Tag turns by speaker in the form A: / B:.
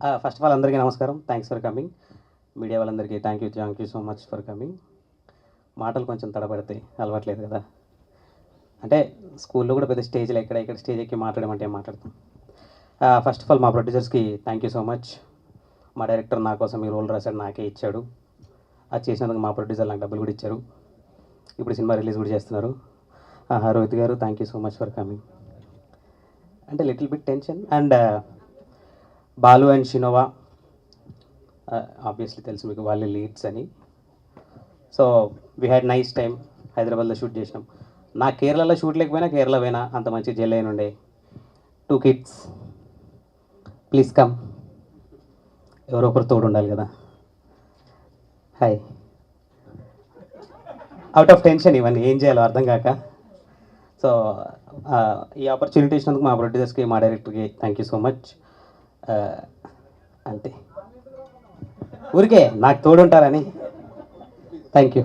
A: First of all అందరికీ నమస్కారం. Thanks for coming media వాళ్ళందరికీ thank you thank you so much for coming మాటలు కొంచెం తడబడతాయి అలవాట్లేదు కదా. అంటే స్కూల్లో కూడా పెద్ద స్టేజ్లో ఎక్కడ ఇక్కడ స్టేజ్ ఎక్కి మాట్లాడమంటే మాట్లాడతాం? ఫస్ట్ ఆఫ్ ఆల్ మా ప్రొడ్యూసర్స్కి థ్యాంక్ యూ సో మచ్ మా డైరెక్టర్ నా కోసం ఈ రోల్ రాశాడు నాకే ఇచ్చాడు. అది చేసినందుకు మా ప్రొడ్యూసర్ నాకు డబ్బులు కూడా ఇచ్చారు. ఇప్పుడు సినిమా రిలీజ్ కూడా చేస్తున్నారు. రోహిత్ గారు thank you so much for coming అంటే little bit tension and Balu and Shinova obviously తెలుసు మీకు వాళ్ళే లీడ్స్ అని. So we had nice time హైదరాబాద్లో షూట్ చేసినాం. నా కేరళలో షూట్ లేకపోయినా కేరళ పోయినా అంత మంచి జెల్ అయిన ఉండే. టూ కిడ్స్ ప్లీజ్ కమ్ ఎవరో ఒకరు తోడు ఉండాలి కదా. హాయ్ అవుట్ ఆఫ్ టెన్షన్ ఇవన్నీ ఏం చేయాలో అర్థం కాక. సో ఈ ఆపర్చునిటీ ఇచ్చినందుకు మా ప్రొడ్యూసర్స్కి మా డైరెక్టర్కి థ్యాంక్ యూ సో మచ్ అంతే. ఊరికే నాకు తోడుంటారని. Thank you